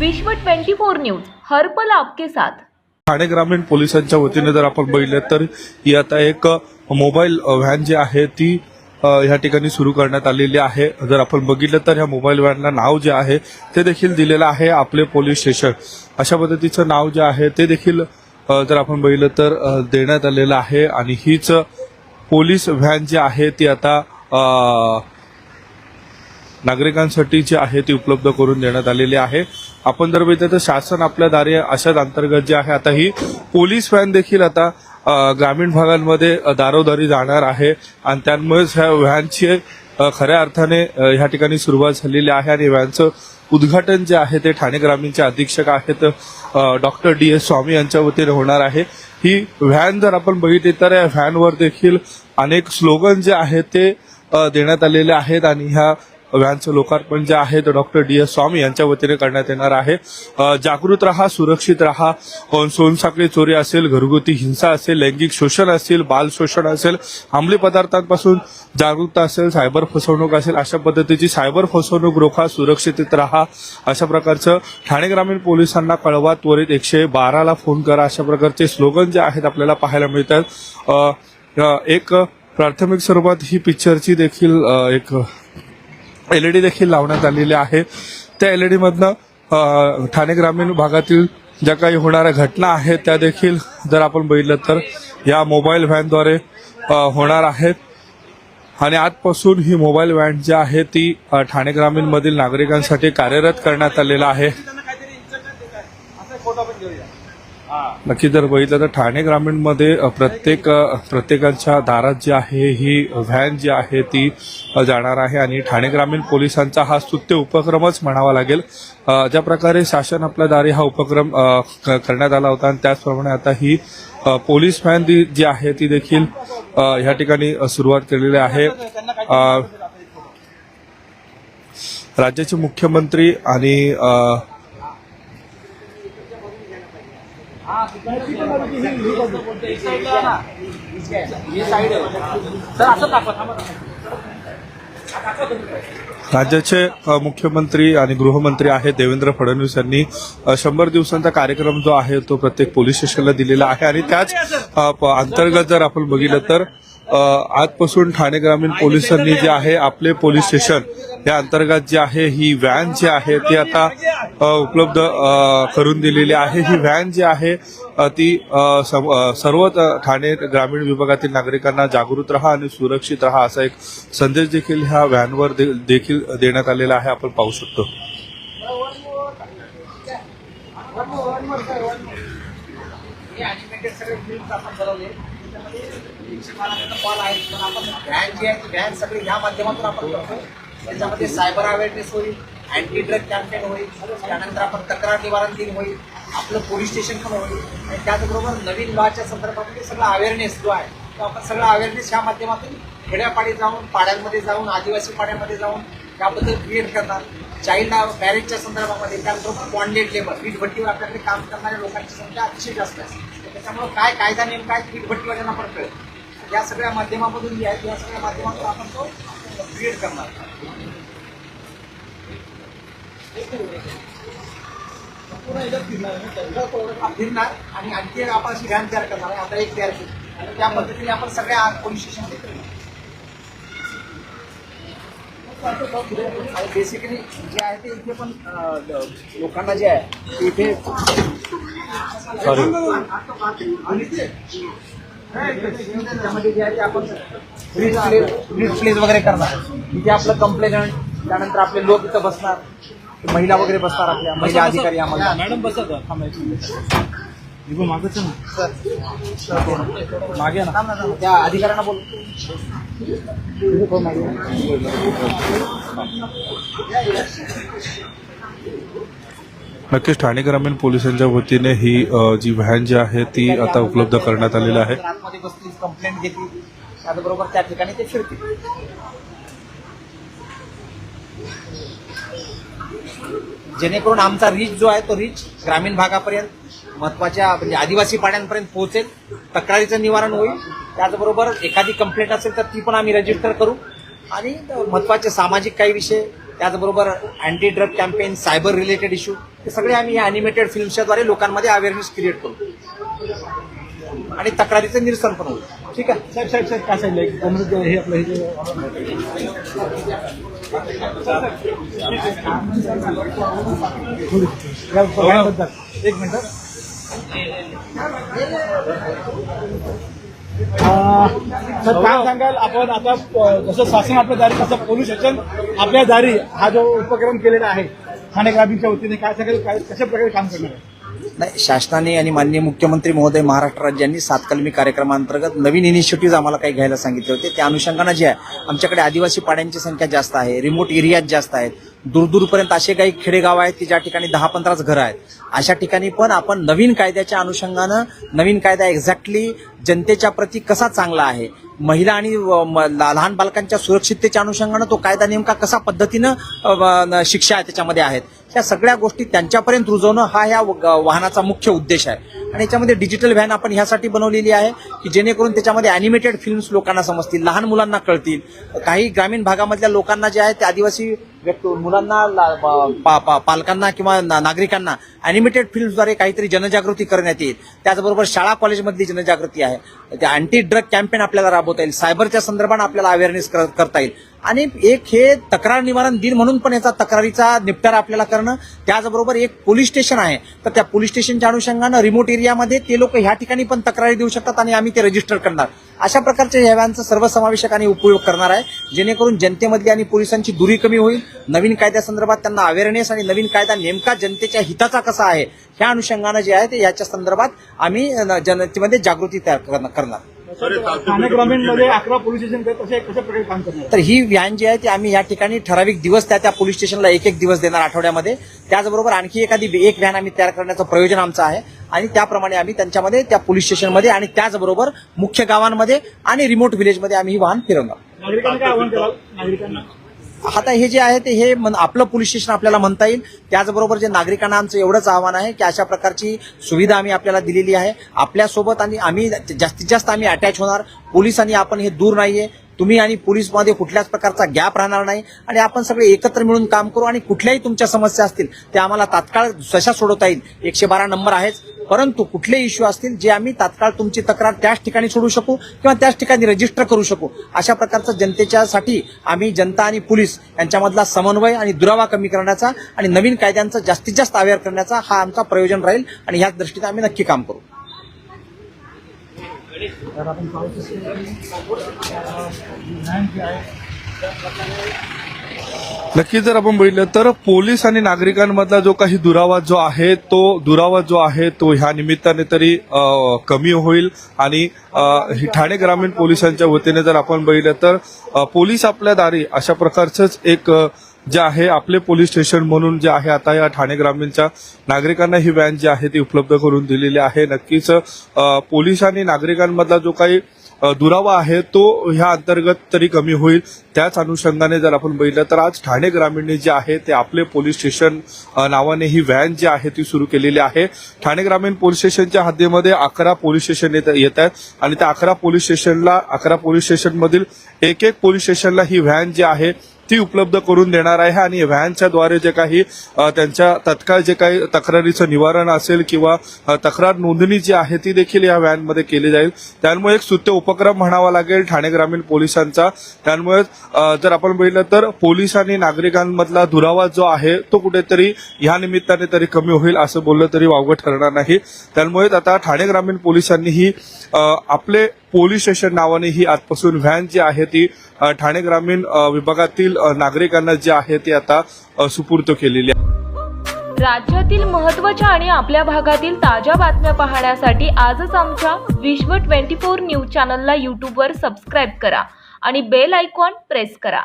विश्व 24 न्यूज हर्पल आपके साथ. ठाणे ग्रामीण पोलिसांच्या वतीने जर आपण बघितलं तर ही आता एक मोबाईल व्हॅन जी आहे ती ह्या ठिकाणी सुरू करण्यात आलेली आहे. जर आपण बघितलं तर ह्या मोबाईल व्हॅनला नाव जे आहे ते देखील दिलेलं आहे आपले पोलीस स्टेशन. अशा पद्धतीचं नाव जे आहे ते देखील जर आपण बघितलं तर देण्यात आलेलं आहे. आणि हीच पोलीस व्हॅन जी आहे ती आता नागरिकांसाठी जी आहे ती उपलब्ध करून देण्यात आलेली आहे. आपण जर बघितलं तर शासन आपल्या दारी अशाच अंतर्गत जे आहे आता ही पोलीस व्हॅन देखील आता ग्रामीण भागांमध्ये दारोदारी जाणार आहे. आणि त्यामुळेच ह्या व्हॅनची खऱ्या अर्थाने ह्या ठिकाणी सुरुवात झालेली आहे. आणि व्हॅनचं उद्घाटन जे आहे ते ठाणे ग्रामीणचे अधीक्षक आहेत डॉक्टर डी एस स्वामी यांच्या वतीने होणार आहे. ही व्हॅन जर आपण बघितली तर या व्हॅनवर देखील अनेक स्लोगन जे आहेत ते देण्यात आलेले आहेत. आणि ह्या व्हॅनचं लोकार्पण जे आहे ते डॉक्टर डी एस स्वामी यांच्या वतीने करण्यात येणार आहे. जागृत राहा सुरक्षित राहा. सोनसाखळी चोरी असेल घरगुती हिंसा असेल लैंगिक शोषण असेल बाल शोषण असेल अंमली पदार्थांपासून जागरूकता असेल सायबर फसवणूक असेल अशा पद्धतीची सायबर फसवणूक रोखा सुरक्षित राहा. अशा प्रकारचं ठाणे ग्रामीण पोलिसांना कळवा त्वरित एकशे बाराला फोन करा. अशा प्रकारचे स्लोगन जे आहेत आपल्याला पाहायला मिळतात. एक प्राथमिक स्वरूपात ही पिक्चरची देखील एक एलईडी देखील लावण्यात आलेली आहे. त्या एलईडी मधनं डीमधनं ठाणे ग्रामीण भागातील ज्या काही होणाऱ्या घटना आहेत त्या देखील जर आपण बघितलं तर या मोबाईल व्हॅनद्वारे होणार आहेत. आणि आजपासून ही मोबाईल व्हॅन जी आहे ती ठाणे ग्रामीणमधील नागरिकांसाठी कार्यरत करण्यात आलेला आहे. नक्की जर बघितलं तर ठाणे ग्रामीणमध्ये प्रत्येक प्रत्येकाच्या दारात जी आहे ही व्हॅन जी आहे ती जाणार आहे. आणि ठाणे ग्रामीण पोलिसांचा हा स्तुत्य उपक्रमच म्हणावा लागेल. ज्या प्रकारे शासन आपल्या दारी हा उपक्रम करण्यात आला होता आणि त्याचप्रमाणे आता ही पोलीस व्हॅन जी आहे ती देखील ह्या ठिकाणी सुरुवात केलेली आहे. राज्याचे मुख्यमंत्री आणि राज्याचे मुख्यमंत्री आणि गृहमंत्री आहेत देवेंद्र फडणवीस यांनी. शंभर दिवसांचा कार्यक्रम जो आहे तो प्रत्येक पोलीस स्टेशनला दिलेला आहे. आणि त्याच प- अंतर्गत जर आपण बघितलं तर आजपासून ठाणे ग्रामीण पोलिसांनी जे आहे आपले पोलीस स्टेशन या अंतर्गत जे आहे ही व्हॅन जी आहे ती आता उपलब्ध करून दिलेली आहे. ही व्हॅन जी आहे ती सम- सर्व ठाणे ग्रामीण विभागातील नागरिकांना जागृत राहा आणि सुरक्षित राहा असा एक संदेश देखील ह्या व्हॅनवर दे- देखील देण्यात आलेला आहे. आपण पाहू शकतो. त्याच्यामध्ये सायबर अवेअरनेस होईल अँटी ड्रग कॅम्पेन होईल त्यानंतर आपण तक्रार निवारण दिन होईल आपलं पोलीस स्टेशन पण होईल. आणि त्याचबरोबर नवीन लॉच्या संदर्भामध्ये म्हणजे सगळा अवेअरनेस जो आहे तो आपण सगळा अवेअरनेस ह्या माध्यमातून खेड्यापाडी जाऊन पाड्यांमध्ये जाऊन आदिवासी पाड्यांमध्ये जाऊन त्याबद्दल क्रिएट करणार. चाइल्ड मॅरेजच्या संदर्भामध्ये त्याचबरोबर बॉन्डेड लेबर वीटभट्टीवर आपल्याकडे काम करणाऱ्या लोकांची संख्या अतिशय जास्त आहे. त्याच्यामुळं त्याच्यामुळे काय कायदा नेमका आहे वीटभट्टीवाल्यांना पण कळेल. या सगळ्या माध्यमामधून आहे या सगळ्या माध्यमातून आपण तो क्रिएट करणार. फिरणार आणि आणखी एक आपण अशी व्हॅन तयार करणार आहे. आता एक तयार केली आणि त्या पद्धतीने आपण सगळ्या पोलीस स्टेशनमध्ये करणार आणि बेसिकली जे आहे ते इथे पण लोकांना जे आहे इथे त्यामध्ये जे आहे ते आपण रीड प्लेस वगैरे करणार. इथे आपलं कंप्लेनंट त्यानंतर आपले लोक इथं बसणार. महिला वगैरे बसणार आपल्या महिला अधिकारी आम्हाला. मॅडम बसा का थांबा एक मिनिट. इगो मागच ना. मागे ना. त्या अधिकाऱ्यांना बोल. नक्कीच ठाणे ग्रामीण पोलिसांच्या वतीने ही जी व्हॅन जी आहे ती आता उपलब्ध करण्यात आलेली आहे. आतमध्ये बसतील कंप्लेंट घेतील. त्याचबरोबर त्या ठिकाणी ते फिरतील. जेणेकरून आमचा रीच जो आहे तो रीच ग्रामीण भागापर्यंत महत्त्वाच्या म्हणजे आदिवासी पाड्यांपर्यंत पोहोचेल. तक्रारीचं निवारण होईल. त्याचबरोबर एखादी कंप्लेंट असेल तर ती पण आम्ही रजिस्टर करू. आणि महत्त्वाचे सामाजिक काही विषय त्याचबरोबर anti drug campaign cyber related issue हे सगळे आम्ही या अॅनिमेटेड फिल्मच्याद्वारे लोकांमध्ये अवेअरनेस क्रिएट करू. आणि तक्रारीचं निरसन पण होईल. ठीक आहे? साहेब साहेब साहेब काय सांगितलं हे आपलं हे एक मिनिट सर काय सांगाल आपण आता जसं शासन आपल्या दारी तसं पोलीस स्टेशन आपल्या दारी हा जो उपक्रम केलेला आहे ठाणे ग्रामीणच्या वतीने काय सांगाल काय कशा प्रकारे काम करणार आहे? नाही शासनाने आणि माननीय मुख्यमंत्री महोदय महाराष्ट्र राज्यांनी सात कलमी कार्यक्रमांतर्गत नवीन इनिशिएटिव्ह आम्हाला काही घ्यायला सांगितले होते. त्या अनुषंगानं जे आहे आमच्याकडे आदिवासी पाड्यांची संख्या जास्त आहे रिमोट एरियात जास्त आहेत. दूरदूरपर्यंत असे काही खेडेगाव आहेत की ज्या ठिकाणी दहा पंधराच घरं आहेत. अशा ठिकाणी पण आपण नवीन कायद्याच्या अनुषंगानं नवीन कायदा एक्झॅक्टली जनतेच्या प्रती कसा चांगला आहे महिला आणि म- लहान बालकांच्या सुरक्षिततेच्या अनुषंगानं तो कायदा नेमका कसा पद्धतीनं शिक्षा आहे शिक्षा त्याच्यामध्ये आहेत. या सगळ्या गोष्टी त्यांच्यापर्यंत रुजवणं हा या व- वाहनाचा मुख्य उद्देश आहे. आणि याच्यामध्ये डिजिटल व्हॅन आपण ह्यासाठी बनवलेली आहे की जेणेकरून त्याच्यामध्ये अॅनिमेटेड फिल्म्स लोकांना समजतील लहान मुलांना कळतील. काही ग्रामीण भागामधल्या लोकांना जे आहे ते आदिवासी मुलांना ला- पा- पा- पालकांना किंवा ना- नागरिकांना अॅनिमेटेड फिल्म्सद्वारे काहीतरी जनजागृती करण्यात येईल. त्याचबरोबर शाळा कॉलेजमधली जनजागृती आहे. त्या अँटी ड्रग कॅम्पेन आपल्याला राबवता येईल. सायबरच्या संदर्भात आपल्याला अवेअरनेस करता येईल. आणि एक हे तक्रार निवारण दिन म्हणून पण याचा तक्रारीचा निपटारा आपल्याला करणं त्याचबरोबर एक पोलीस स्टेशन आहे. तर त्या पोलीस स्टेशनच्या अनुषंगानं रिमोट एरियामध्ये ते लोक ह्या ठिकाणी पण तक्रारी देऊ शकतात आणि आम्ही ते रजिस्टर करणार. अशा प्रकारच्या ह्या सर्वसमावेशक आणि उपयोग करणार आहे. जेणेकरून जनतेमधली आणि पोलिसांची दुरी कमी होईल. नवीन कायद्यासंदर्भात त्यांना अवेअरनेस आणि नवीन कायदा नेमका जनतेच्या हिताचा कसा आहे ह्या अनुषंगानं जे आहे ते याच्या संदर्भात आम्ही जनतेमध्ये जागृती तयार करणार. ठाणे ग्रामीणमध्ये अकरा पोलीस स्टेशन आहेत, कसे कशा प्रकारे काम करणार? आहे? तर ही व्हॅन जी आहे ती आम्ही या ठिकाणी ठराविक दिवस त्या त्या पोलीस स्टेशनला एक एक दिवस देणार आठवड्यामध्ये. त्याचबरोबर आणखी एखादी एक व्हॅन आम्ही तयार करण्याचं प्रयोजन आमचं आहे. आणि त्याप्रमाणे आम्ही त्यांच्यामध्ये त्या पोलीस स्टेशनमध्ये आणि त्याचबरोबर मुख्य गावांमध्ये आणि रिमोट व्हिलेजमध्ये आम्ही ही वाहन फिरवणार. नागरिकांना काय आव्हान नागरिकांना? आता हे जे आहे ते हे मन- आपलं पोलीस स्टेशन आपल्याला म्हणता येईल. त्याचबरोबर जे नागरिकांना आमचं एवढंच आव्हान आहे की अशा प्रकारची सुविधा आम्ही आपल्याला दिलेली आहे. आपल्यासोबत आणि आम्ही जास्तीत जास्त आम्ही अटॅच होणार. पोलिसांनी आपण हे दूर नाहीये. तुम्ही आणि पोलीसमध्ये कुठल्याच प्रकारचा गॅप राहणार नाही. आणि आपण सगळे एकत्र मिळून काम करू आणि कुठल्याही तुमच्या समस्या असतील त्या आम्हाला तात्काळ जशा सोडवता येईल. एकशे बारा नंबर आहेच. परंतु कुठले इश्यू असतील जे आम्ही तात्काळ तुमची तक्रार त्याच ठिकाणी सोडू शकू किंवा त्याच ठिकाणी रजिस्टर करू शकू अशा प्रकारचा जनतेच्यासाठी आम्ही जनता आणि पोलीस यांच्यामधला समन्वय आणि दुरावा कमी करण्याचा आणि नवीन कायद्यांचा जास्तीत जास्त अवेअर करण्याचा हा आमचा प्रयोजन राहील आणि ह्याच दृष्टीने आम्ही नक्की काम करू. आपण नक्की जर आपण बघितलं तर पोलीस आणि नागरिकांमधला जो काही दुरावा जो आहे तो दुरावा जो आहे तो ह्या निमित्ताने तरी कमी होईल. आणि ही ठाणे ग्रामीण पोलिसांच्या वतीने जर आपण बघितलं तर पोलीस आपल्या दारी अशा प्रकारचंच एक जे आहे आपले पोलीस स्टेशन म्हणून जे आहे आता या ठाणे ग्रामीणच्या नागरिकांना ही व्हॅन जी आहे ती उपलब्ध करून दिलेली आहे. नक्कीच पोलीस पोलीस आणि नागरिकांमधला जो काही दुरावा आहे तो ह्या अंतर्गत तरी कमी होईल. त्याच अनुषंगाने जर आपण बघितलं तर आज ठाणे ग्रामीणने जे आहे ते आपले पोलीस स्टेशन नावाने ही व्हॅन जी आहे ती सुरू केलेली आहे. ठाणे ग्रामीण पोलीस स्टेशनच्या हद्दीमध्ये अकरा पोलीस स्टेशन येत येत आहेत आणि त्या अकरा पोलीस स्टेशनला अकरा पोलीस स्टेशनमधील एक एक पोलीस स्टेशनला ही व्हॅन जी आहे ती उपलब्ध करून देणार आहे आणि व्हॅनच्या द्वारे जे काही त्यांच्या तत्काळ जे काही तक्रारीचं निवारण असेल किंवा तक्रार नोंदणी जी आहे ती देखील या व्हॅनमध्ये केली जाईल. त्यामुळे एक सुत्य उपक्रम म्हणावा लागेल ठाणे ग्रामीण पोलिसांचा. त्यामुळे जर आपण बघितलं तर पोलीस आणि नागरिकांमधला दुरावा जो आहे तो कुठेतरी ह्या निमित्ताने तरी कमी होईल असं बोललं तरी वावगं ठरणार नाही. त्यामुळे आता ठाणे ग्रामीण पोलिसांनीही आपले पोलीस स्टेशन नावाने ही आजपासून व्हॅन जी आहे ती ठाणे ग्रामीण विभागातील नागरिकांना जी आहे ती आता सुपूर्त सुपूर्द केलेली आहे. राज्यातील महत्त्वाच्या आणि आपल्या भागातील ताज्या बातम्या पाहण्यासाठी आजच आमच्या विश्व 24 न्यूज चॅनलला यूट्यूबवर सबस्क्राईब करा आणि बेल आयकॉन प्रेस करा.